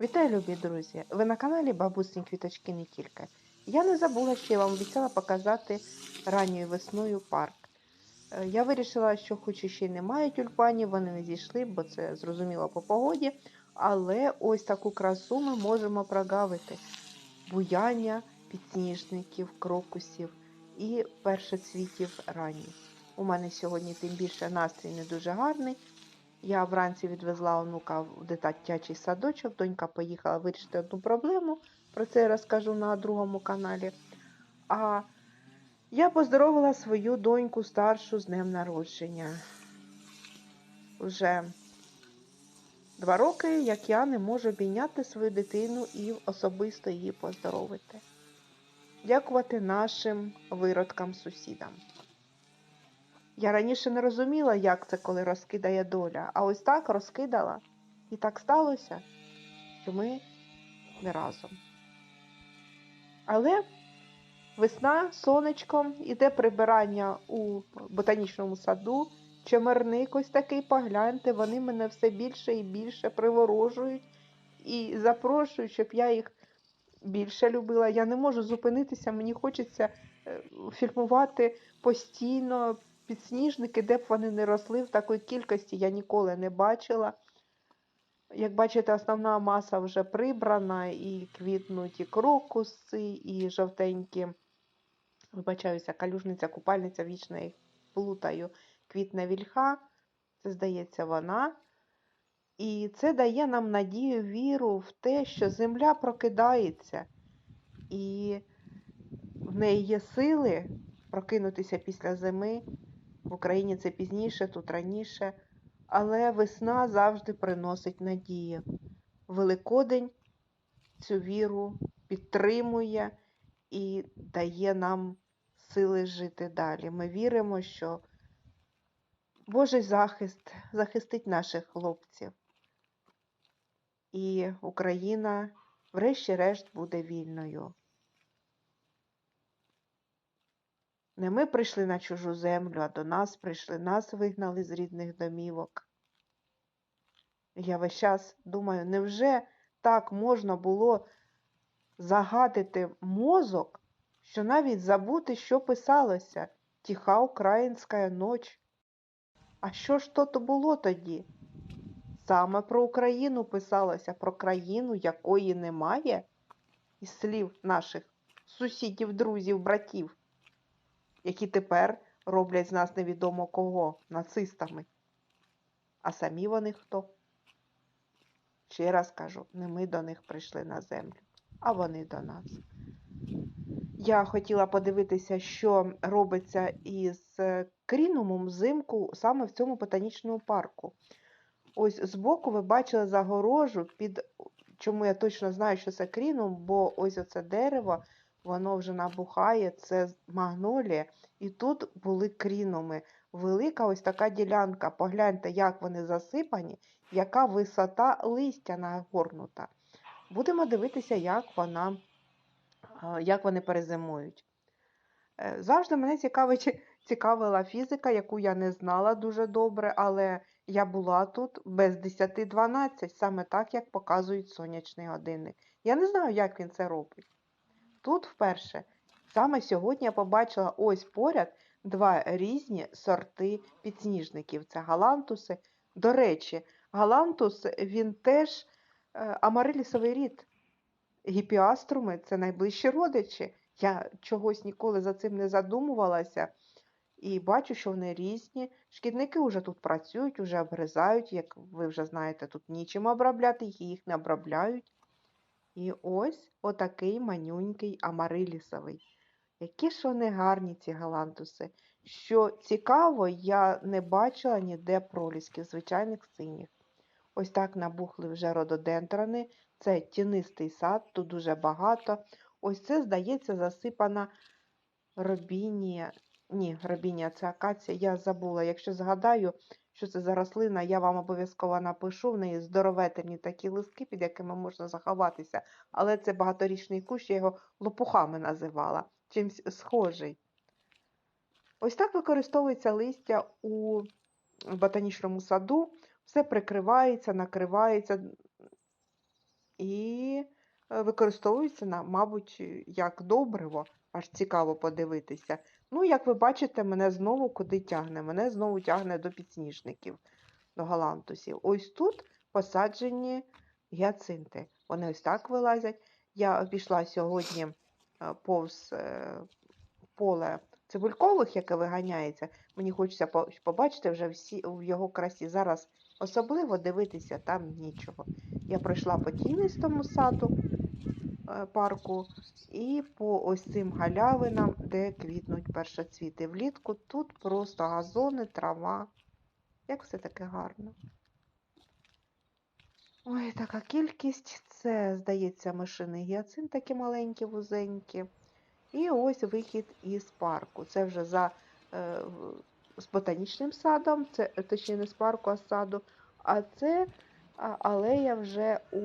Вітаю, любі друзі! Ви на каналі Бабусні Квіточки не тільки. Я не забула, що я вам обіцяла показати ранньою весною парк. Е, Я вирішила, що хоч і ще немає тюльпанів, вони не зійшли, бо це зрозуміло по погоді. Але ось таку красу ми можемо прогавити. Буяння підсніжників, крокусів і першоцвітів ранніх. У мене сьогодні тим більше настрій не дуже гарний. Я вранці відвезла онука в дитячий садочок. Донька поїхала вирішити одну проблему. Про це я розкажу на другому каналі. А я поздоровила свою доньку старшу з днем народження. Вже два роки, як я не можу обійняти свою дитину і особисто її поздоровити. Дякувати нашим виродкам-сусідам. Я раніше не розуміла, як це, коли розкидає доля, а ось так розкидала. І так сталося, що ми не разом. Але весна сонечком, іде прибирання у ботанічному саду, чемерник ось такий, погляньте, вони мене все більше і більше приворожують і запрошують, щоб я їх більше любила. Я не можу зупинитися, мені хочеться е, фільмувати постійно підсніжники, де б вони не росли, в такої кількості я ніколи не бачила. Як бачите, основна маса вже прибрана, і квітнуть і крокуси, і жовтенькі, вибачаюся, калюжниця, купальниця, вічно їх плутаю, квітне вільха, це здається вона. І це дає нам надію, віру в те, що земля прокидається, і в неї є сили прокинутися після зими. В Україні це пізніше, тут раніше. Але весна завжди приносить надію. Великодень цю віру підтримує і дає нам сили жити далі. Ми віримо, що Божий захист захистить наших хлопців. І Україна, врешті-решт, буде вільною. Не ми прийшли на чужу землю, а до нас прийшли, нас вигнали з рідних домівок. Я весь час думаю, невже так можна було загадити мозок, що навіть забути, що писалося Тиха українська ніч. А що ж то то було тоді? Саме про Україну писалося, про країну, якої немає, із слів наших сусідів, друзів, братів які тепер роблять з нас невідомо кого нацистами. А самі вони хто? Ще раз кажу, не ми до них прийшли на землю, а вони до нас. Я хотіла подивитися, що робиться із крінумом взимку саме в цьому ботанічному парку. Ось збоку ви бачили загорожу, під чому я точно знаю, що це крінум, бо ось оце дерево воно вже набухає, це магнолія, і тут були крінуми. Велика ось така ділянка. Погляньте, як вони засипані, яка висота листя нагорнута. Будемо дивитися, як вона, як вони перезимують. Е, завжди мене цікавить, цікавила фізика, яку я не знала дуже добре, але я була тут без 10-12, саме так, як показують сонячний годинник. Я не знаю, як він це робить. Тут вперше, саме сьогодні я побачила ось поряд два різні сорти підсніжників. Це галантуси. До речі, галантус він теж е, амарилісовий рід. Гіпіаструми це найближчі родичі. Я чогось ніколи за цим не задумувалася. І бачу, що вони різні. Шкідники вже тут працюють, вже обгризають, як ви вже знаєте, тут нічим обробляти, їх не обробляють. І ось отакий манюнький амарилісовий. Які ж вони гарні, ці галантуси. Що цікаво, я не бачила ніде пролісків, звичайних синіх. Ось так набухли вже рододендрони. Це тінистий сад, тут дуже багато. Ось це, здається, засипана робінія. Ні, робінія це акація, я забула. Якщо згадаю, що це за рослина, я вам обов'язково напишу. В неї здоровительні такі листки, під якими можна заховатися. Але це багаторічний кущ, я його лопухами називала, чимсь схожий. Ось так використовується листя у ботанічному саду, все прикривається, накривається. і е, використовуються, мабуть, як добриво. Аж цікаво подивитися. Ну, як ви бачите, мене знову куди тягне? Мене знову тягне до підсніжників, до галантусів. Ось тут посаджені гіацинти. Вони ось так вилазять. Я пішла сьогодні е, повз е, поле цибулькових, яке виганяється. Мені хочеться побачити вже всі в його красі. Зараз особливо дивитися там нічого. Я пройшла по тінистому саду парку і по ось цим галявинам, де квітнуть першоцвіти. Влітку тут просто газони, трава. Як все таке гарно. Ой, така кількість. Це, здається, мишиний гіацин такі маленькі, вузенькі. І ось вихід із парку. Це вже за е, з ботанічним садом, це е, точніше не з парку, а з саду. А це алея вже у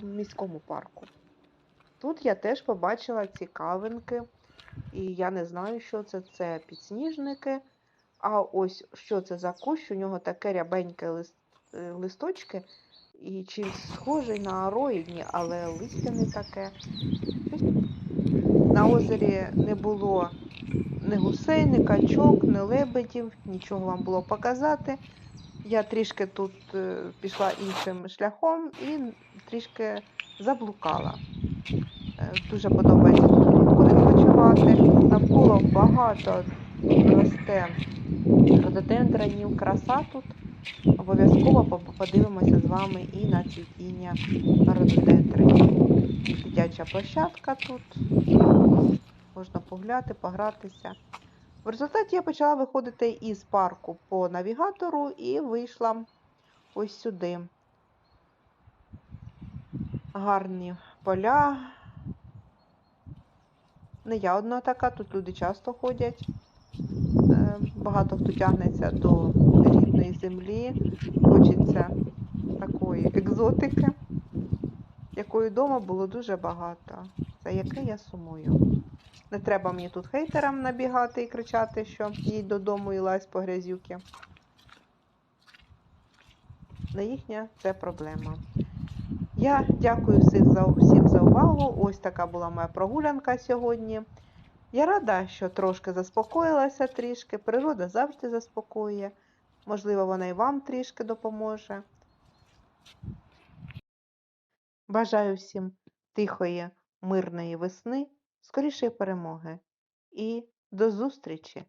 міському парку. Тут я теж побачила цікавинки, і я не знаю, що це. Це підсніжники. А ось що це за кущ, у нього таке рябеньке лист, е, листочки, і чимсь схожий на ароїдні, але листя не таке. На озері не було ні гусей, ні качок, ні лебедів, нічого вам було показати. Я трішки тут е, пішла іншим шляхом і трішки заблукала. Дуже подобається влітку відпочивати. Навколо багато росте рододендронів, краса тут. Обов'язково подивимося з вами і на цвітіння рододендронів. Дитяча площадка тут. Можна погуляти, погратися. В результаті я почала виходити із парку по навігатору і вийшла ось сюди. Гарні поля. Не я одна така, тут люди часто ходять. Е, Багато хто тягнеться до рідної землі. Хочеться такої екзотики, якої вдома було дуже багато. За яке я сумую. Не треба мені тут хейтерам набігати і кричати, що їдь додому і лазь по грязюки. Не їхня це проблема. Я дякую всіх за, всім за увагу. Ось така була моя прогулянка сьогодні. Я рада, що трошки заспокоїлася трішки. Природа завжди заспокоює. Можливо, вона і вам трішки допоможе. Бажаю всім тихої, мирної весни, скорішої перемоги. І до зустрічі!